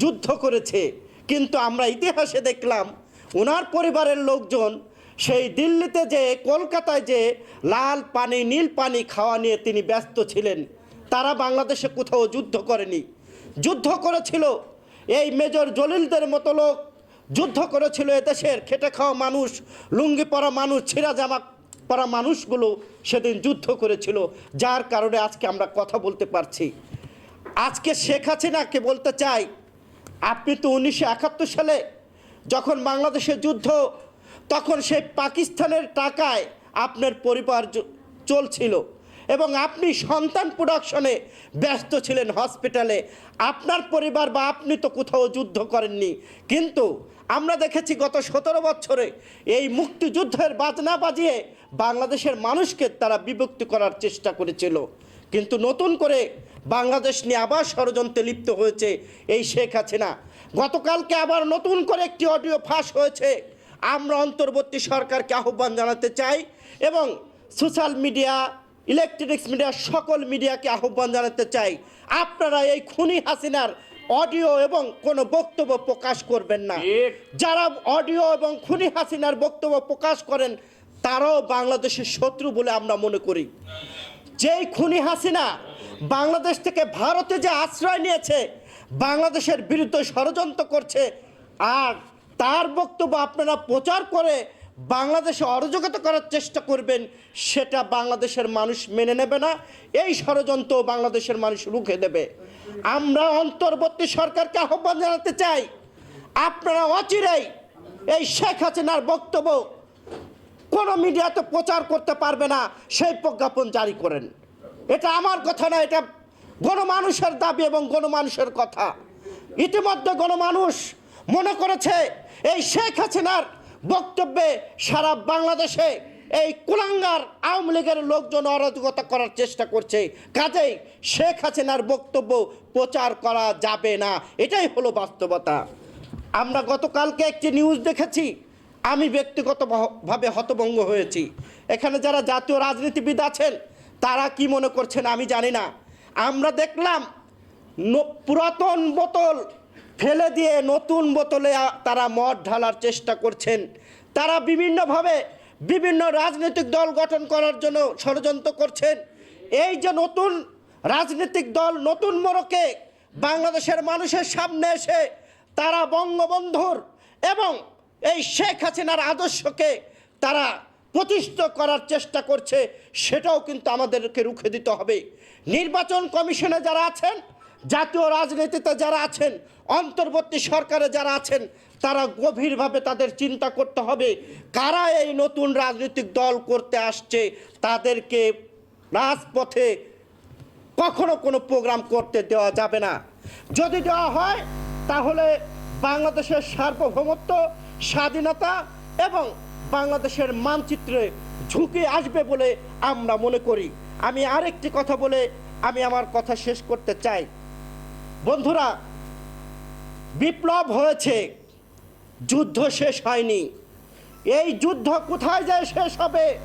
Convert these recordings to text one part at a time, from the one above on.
যুদ্ধ করেছে। কিন্তু আমরা ইতিহাসে দেখলাম, ওনার পরিবারের লোকজন সেই দিল্লিতে যে, কলকাতায় যে লাল পানি, নীল পানি খাওয়া নিয়ে তিনি ব্যস্ত ছিলেন, তারা বাংলাদেশে কোথাও যুদ্ধ করেনি। যুদ্ধ করেছিল এই মেজর জলিলদের মতো লোক, যুদ্ধ করেছিল এদেশের খেটে খাওয়া মানুষ, লুঙ্গি পরা মানুষ, ছিঁড়া জামা পরা মানুষগুলো সেদিন যুদ্ধ করেছিল, যার কারণে আজকে আমরা কথা বলতে পারছি। আজকে শেখ হাসিনাকে বলতে চাই আপনি তো উনিশশো একাত্তর সালে যখন বাংলাদেশের যুদ্ধ, তখন সেই পাকিস্তানের টাকায় আপনার পরিবার চলছিল এবং আপনি সন্তান প্রোডাকশনে ব্যস্ত ছিলেন হসপিটালে আপনার পরিবার বা আপনি তো কোথাও যুদ্ধ করেননি। কিন্তু আমরা দেখেছি গত সতেরো বছরে এই মুক্তিযুদ্ধের বাজনা বাজিয়ে বাংলাদেশের মানুষকে তারা বিভক্তি করার চেষ্টা করেছিল। কিন্তু নতুন করে বাংলাদেশ নিয়ে আবার ষড়যন্ত্রে লিপ্ত হয়েছে এই শেখ হাসিনা। গতকালকে আবার নতুন করে একটি অডিও ফাঁস হয়েছে। আমরা অন্তর্বর্তী সরকারকে আহ্বান জানাতে চাই এবং সোশ্যাল মিডিয়া ইলেকট্রনিক্স মিডিয়া সকল মিডিয়াকে আহ্বান জানাতে চাই। আপনারা এই খুনি হাসিনার অডিও এবং কোনো বক্তব্য প্রকাশ করবেন না। যারা অডিও এবং খুনি হাসিনার বক্তব্য প্রকাশ করেন তারাও বাংলাদেশের শত্রু বলে আমরা মনে করি। যেই খুনি হাসিনা বাংলাদেশ থেকে ভারতে যে আশ্রয় নিয়েছে, বাংলাদেশের বিরুদ্ধে ষড়যন্ত্র করছে, আর তার বক্তব্য আপনারা প্রচার করে বাংলাদেশে অরাজকতা করার চেষ্টা করবেন, সেটা বাংলাদেশের মানুষ মেনে নেবে না। এই ষড়যন্ত্র বাংলাদেশের মানুষ রুখে দেবে। আমরা অন্তর্বর্তী সরকারকে আহ্বান জানাতে চাই, আপনারা অচিরেই এই শেখ হাসিনার বক্তব্য কোনো মিডিয়াতে প্রচার করতে পারবে না, সেই প্রজ্ঞাপন জারি করেন। এটা আমার কথা না, এটা গণমানুষের দাবি এবং গণমানুষের কথা। ইতিমধ্যে গণমানুষ মনে করেছে, এই শেখ হাসিনার বক্তব্যে সারা বাংলাদেশে এই কুলাঙ্গার আওয়ামী লীগের লোকজন অরাজকতা করার চেষ্টা করছে। কাজেই শেখ হাসিনার বক্তব্য প্রচার করা যাবে না, এটাই হলো বাস্তবতা। আমরা গতকালকে একটি নিউজ দেখেছি আমি ব্যক্তিগত ব্যক্তিগতভাবে হতভঙ্গ হয়েছি। এখানে যারা জাতীয় রাজনীতিবিদ আছেন, তারা কি মনে করছেন আমি জানি না। আমরা দেখলাম পুরাতন বোতল ফেলে দিয়ে নতুন বোতলে তারা মদ ঢালার চেষ্টা করছেন। তারা বিভিন্নভাবে বিভিন্ন রাজনৈতিক দল গঠন করার জন্য ষড়যন্ত্র করছেন। এই যে নতুন রাজনৈতিক দল, নতুন মোড়কে বাংলাদেশের মানুষের সামনে এসে তারা বঙ্গবন্ধুর এবং এই শেখ হাসিনার আদর্শকে তারা প্রতিষ্ঠিত করার চেষ্টা করছে, সেটাও কিন্তু আমাদেরকে রুখে দিতে হবে। নির্বাচন কমিশনে যারা আছেন, জাতীয় রাজনীতিতে যারা আছেন, অন্তর্বর্তী সরকারে যারা আছেন, তারা গভীরভাবে তাদের চিন্তা করতে হবে, কারা এই নতুন রাজনৈতিক দল করতে আসছে, তাদেরকে রাজপথে কখনো কোনো প্রোগ্রাম করতে দেওয়া যাবে না। যদি দেওয়া হয়, তাহলে বাংলাদেশের সার্বভৌমত্ব স্বাধীনতা এবং বাংলাদেশের মানচিত্রে ঝুঁকি আসবে বলে আমরা মনে করি। আমি আরেকটি কথা বলে আমি আমার কথা শেষ করতে চাই। বন্ধুরা, বিপ্লব হয়েছে, যুদ্ধ শেষ হয়নি। এই যুদ্ধ কোথায় যায় শেষ হবে,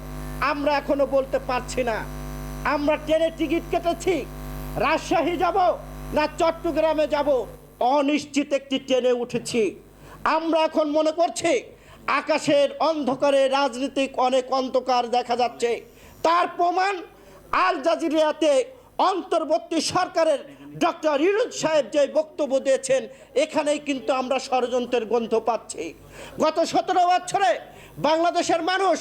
আমরা এখনও বলতে পারছি না। আমরা ট্রেনে টিকিট কেটেছি, রাজশাহী যাব না চট্টগ্রামে যাব, অনিশ্চিত একটি ট্রেনে উঠেছি। আমরা এখন মনে করছি আকাশের অন্ধকারে রাজনৈতিক অনেক অন্ধকার দেখা যাচ্ছে। তার প্রমাণ আল জাজিরিয়াতে অন্তর্বর্তী সরকারের ডক্টর ইউনুস সাহেব যে বক্তব্য দিয়েছেন, এখানেই কিন্তু আমরা ষড়যন্ত্রের গন্ধ পাচ্ছি। গত সতেরো বছরে বাংলাদেশের মানুষ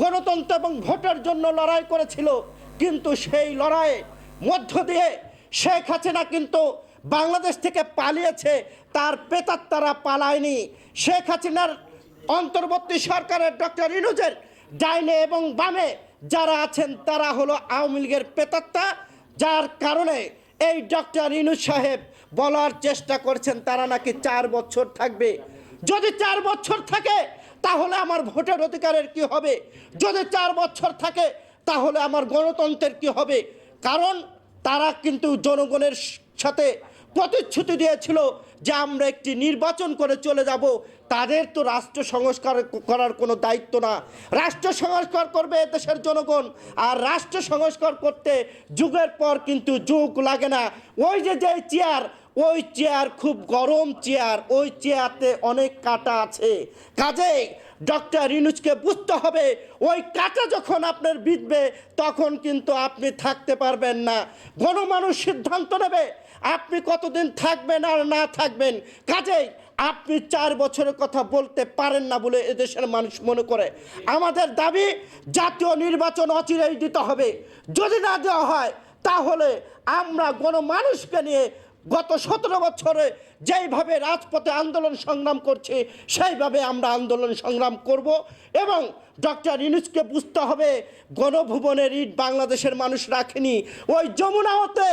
গণতন্ত্র এবং ভোটের জন্য লড়াই করেছিল, কিন্তু সেই লড়াইয়ে মধ্য দিয়ে শেখ হাসিনা কিন্তু বাংলাদেশ থেকে পালিয়েছে, তার পেতাত্তারা পালায়নি। শেখ হাসিনার অন্তর্বর্তী সরকারের ডক্টর ইনুজের ডাইনে এবং বামে যারা আছেন, তারা হলো আওয়ামী লীগের পেতাত্তা। যার কারণে এই ডক্টর ইনুজ সাহেব বলার চেষ্টা করছেন, তারা নাকি চার বছর থাকবে। যদি চার বছর থাকে, তাহলে আমার ভোটের অধিকারের কি হবে? যদি চার বছর থাকে, তাহলে আমার গণতন্ত্রের কি হবে? কারণ তারা কিন্তু জনগণের সাথে প্রতিশ্রুতি দিয়েছিল যে আমরা একটি নির্বাচন করে চলে যাব। তাদের তো রাষ্ট্র সংস্কার করার কোনো দায়িত্ব না। রাষ্ট্র সংস্কার করবে দেশের জনগণ, আর রাষ্ট্র সংস্কার করতে যুগের পর কিন্তু যুগ লাগে না। ওই যে যে চেয়ার, ওই চেয়ার খুব গরম চেয়ার, ওই চেয়ারতে অনেক কাটা আছে। কাজেই ডক্টর ইনুজকে বুঝতে হবে, ওই কাটা যখন আপনার বিঁধবে, তখন কিন্তু আপনি থাকতে পারবেন না। গণমানুষ সিদ্ধান্ত নেবে, আপনি কতদিন থাকবেন আর না থাকবেন। কাজেই আপনি চার বছরের কথা বলতে পারেন না বলে এদেশের মানুষ মনে করে। আমাদের দাবি, জাতীয় নির্বাচন অচিরেই দিতে হবে। যদি না দেওয়া হয়, তাহলে আমরা গণমানুষকে নিয়ে গত সতেরো বছরে যেইভাবে রাজপথে আন্দোলন সংগ্রাম করছে, সেইভাবে আমরা আন্দোলন সংগ্রাম করব এবং ডক্টর ইনুসকে বুঝতে হবে, গণভুবনের ইট বাংলাদেশের মানুষ রাখেনি। ওই যমুনাতে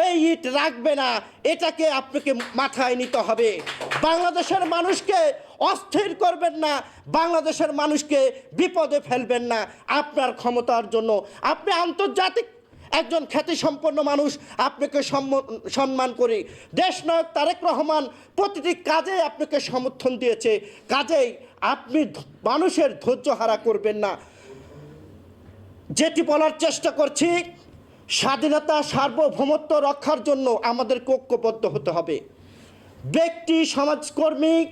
ওই ইট রাখবে না, এটাকে আপনাকে মাথায় নিতে হবে। বাংলাদেশের মানুষকে অস্থির করবেন না, বাংলাদেশের মানুষকে বিপদে ফেলবেন না। আপনার ক্ষমতার জন্য। আপনি আন্তর্জাতিক একজন খ্যাতিসম্পন্ন মানুষ, আপনাকে সম্ম- সম্মান করি। দেশনায়ক তারেক রহমান প্রতিটি কাজে আপনাকে সমর্থন দিয়েছে। কাজেই আপনি মানুষের ধৈর্য হারা করবেন না। যেটি বলার চেষ্টা করছি, স্বাধীনতা, সার্বভৌমত্ব রক্ষার জন্য আমাদের ঐক্যবদ্ধ হতে হবে। ব্যক্তি, সমাজকর্মী,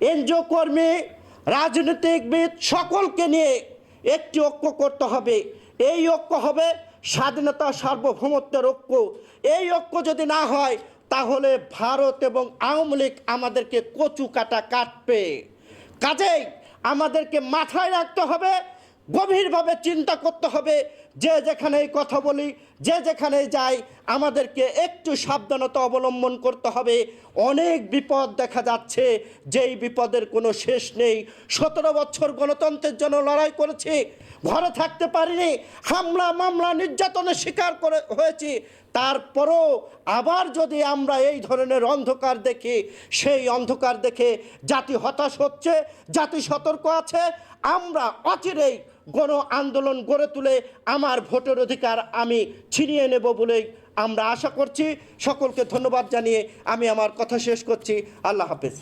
এনজিও কর্মী, রাজনীতিকবিদ সকলকে নিয়ে একটি ঐক্য করতে হবে। এই ঐক্য হবে স্বাধীনতা সার্বভৌমত্বের ঐক্য, এই ঐক্য যদি না হয়, তাহলে ভারত এবং আওয়ামী লীগ আমাদেরকে কচু কাটা কাটবে। কাজেই আমাদেরকে মাথায় রাখতে হবে গভীরভাবে চিন্তা করতে হবে, যে যেখানেই কথা বলি, যে যেখানে যাই, আমাদেরকে একটু সাবধানতা অবলম্বন করতে হবে। অনেক বিপদ দেখা যাচ্ছে, যেই বিপদের কোনো শেষ নেই। সতেরো বছর গণতন্ত্রের জন্য লড়াই করেছি, ঘরে থাকতে পারিনি হামলা মামলা নির্যাতনের শিকার করে হয়েছি তারপরও আবার যদি আমরা এই ধরনের অন্ধকার দেখি, সেই অন্ধকার দেখে জাতি হতাশ হচ্ছে, জাতি সতর্ক আছে, আমরা অচিরেই গণ আন্দোলন গড়ে তুলে আমার ভোটের অধিকার আমি ছিনিয়ে নেব বলেই আমরা আশা করছি। সকলকে ধন্যবাদ জানিয়ে আমি আমার কথা শেষ করছি। আল্লাহ হাফেজ।